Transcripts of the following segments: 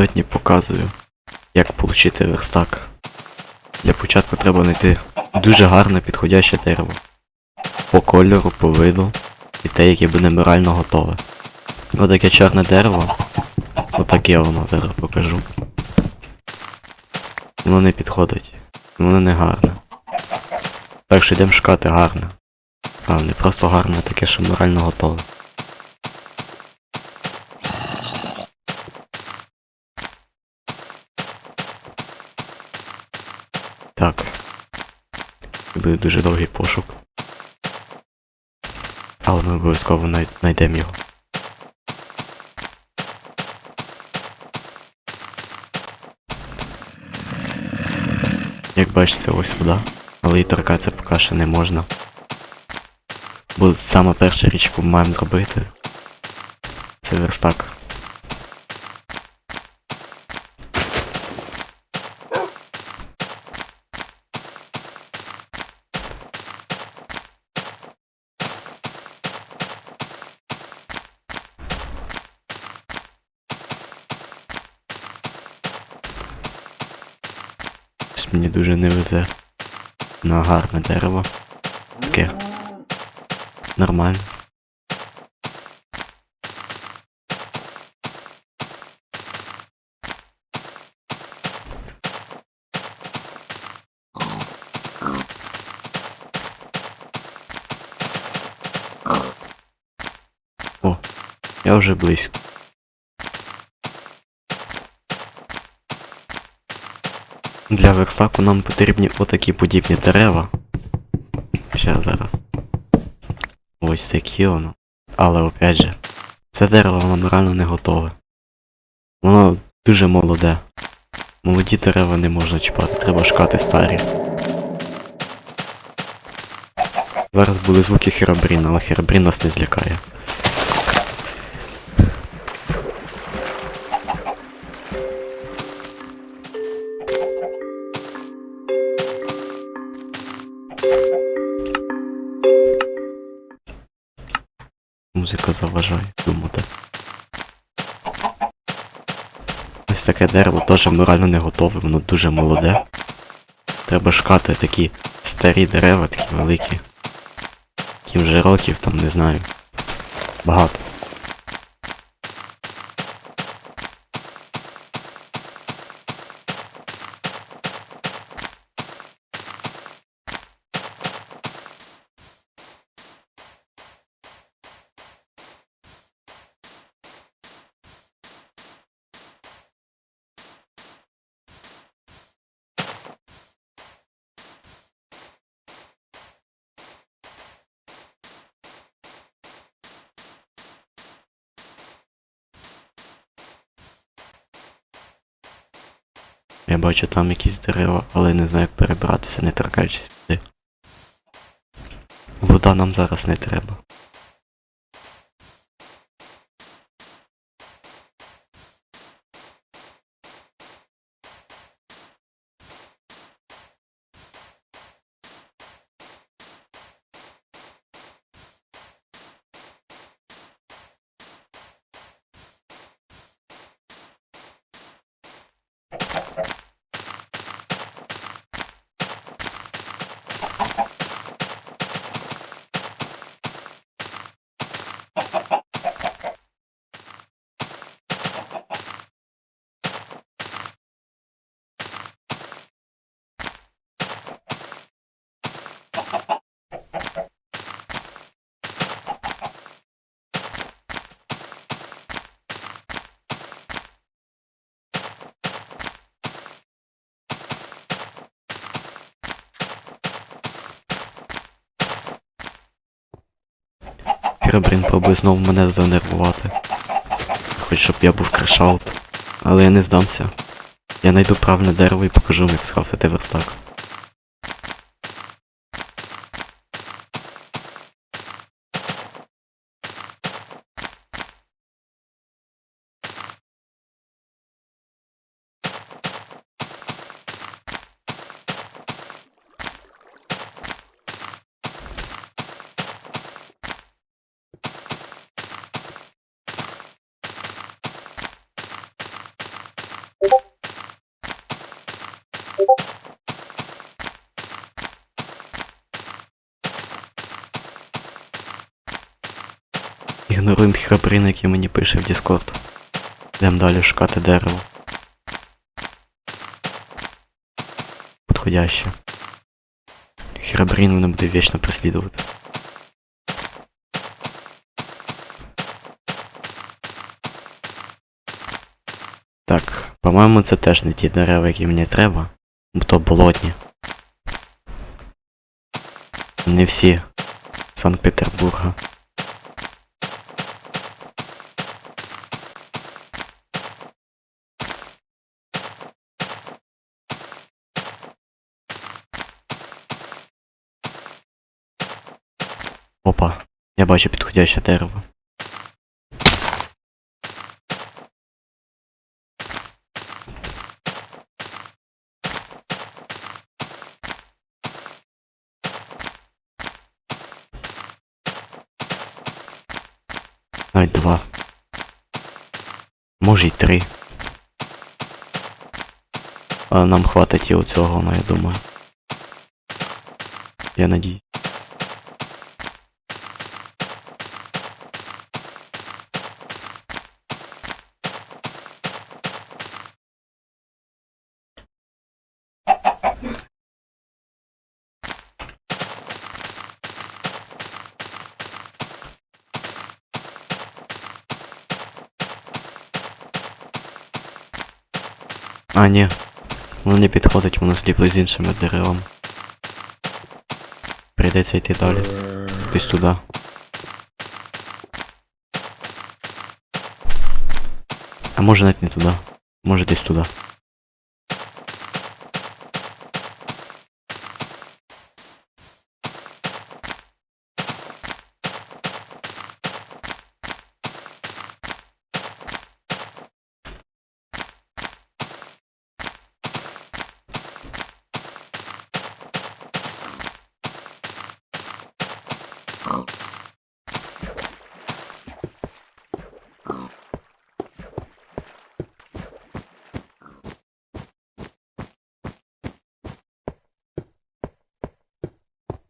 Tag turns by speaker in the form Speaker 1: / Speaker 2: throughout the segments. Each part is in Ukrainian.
Speaker 1: Сьогодні показую, як отримати верстак. Для початку треба знайти дуже гарне підходяще дерево. По кольору, по виду і те, яке буде морально готове. Отаке чорне дерево. Отаке воно зараз покажу. Воно не підходить. Воно не гарне. Так що йдемо шукати гарне. А, не просто гарне, таке, що морально готове. Так. Це буде дуже довгий пошук. Але ми обов'язково знайдемо його. Як бачите, ось вода. Але її торкатися поки що не можна. Бо саме перша річ, яку ми маємо зробити, це верстак. Мені дуже не везе на гарне дерево. Таке. Нормально. О, я вже близько. Для верстаку нам потрібні отакі подібні дерева. Ще зараз. Ось такі воно. Але опять же, це дерево воно морально не готове. Воно дуже молоде. Молоді дерева не можна чіпати, треба шукати старі. Зараз були звуки херобріна, але херобрін нас не злякає. Музика заважає думати. Ось таке дерево теж морально не готове, воно дуже молоде. Треба шукати такі старі дерева, такі великі. Яким вже років там не знаю. Багато. Я бачу там якісь дерева, але не знаю як перебратися, не торкаючись води. Вода нам зараз не треба. Херобрін пробує знову мене занервувати. Хоч щоб я був крашаут. Але я не здамся. Я знайду правильне дерево і покажу як скрафтити верстак. Ігноруємо храбрин, який мені пише в Discord. Йдемо далі шукати дерево. Подходяще. Храбрин мене буде вічно преслідувати. Так, по-моєму, це теж не ті дерева, які мені треба. Бо то болотні. Не всі Санкт-Петербурга. Опа, я бачу підходяще дерево. Навіть два. Може й три. Але нам хватить і оцього, ну, я думаю. Я надію. А, ні. Воно не підходить, воно зліпло з іншими деревами. Прийдеться йти далі. Десь туди. А може навіть не туди. Може десь туди.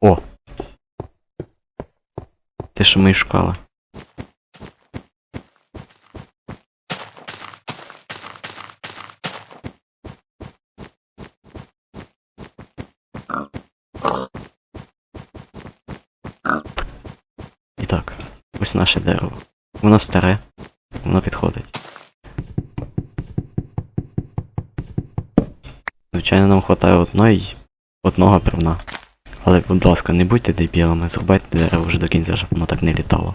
Speaker 1: О! Те, що ми і шукали. І так, ось наше дерево. Воно старе, воно підходить. Звичайно, нам вистачає одної, одного бревна. Але, будь ласка, не будьте дебілами, зрубайте дерево вже до кінця, щоб воно так не літало.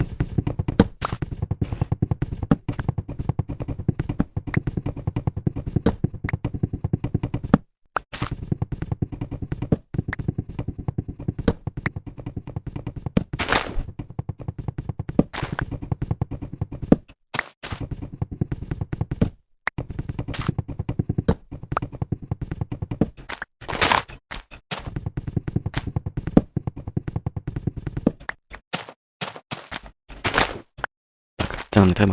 Speaker 1: Так,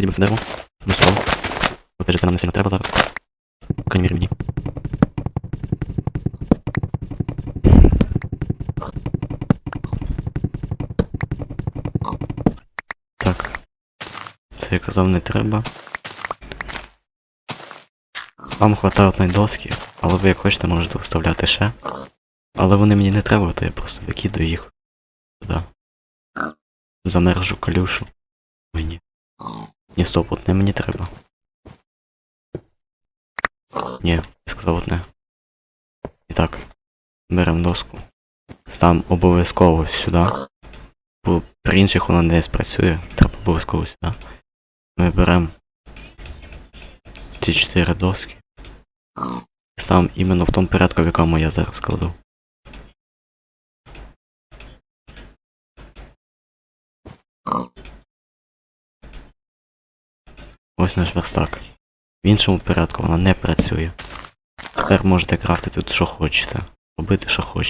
Speaker 1: це це вроді все дерево. Ну слово. Опять же, це нам не сильно треба зараз. По крайній мірі мені. Так. Це я казав не треба. Вам хватає одної доски, але ви як хочете можете вставляти ще. Але вони мені не треба, то я просто викидаю їх туди. замержу калюшу. Ой, ні. Стоп, одне мені треба. Ні, я сказав одне. І так, беремо доску. Ставимо обов'язково сюди. Бо при інших вона не спрацює. Треба обов'язково сюди. Ми беремо ці чотири доски. Ставимо іменно в тому порядку, в якому я зараз кладу. Ось наш верстак. В іншому порядку вона не працює. Тепер можете крафтити тут що хочете. Робити що хочете.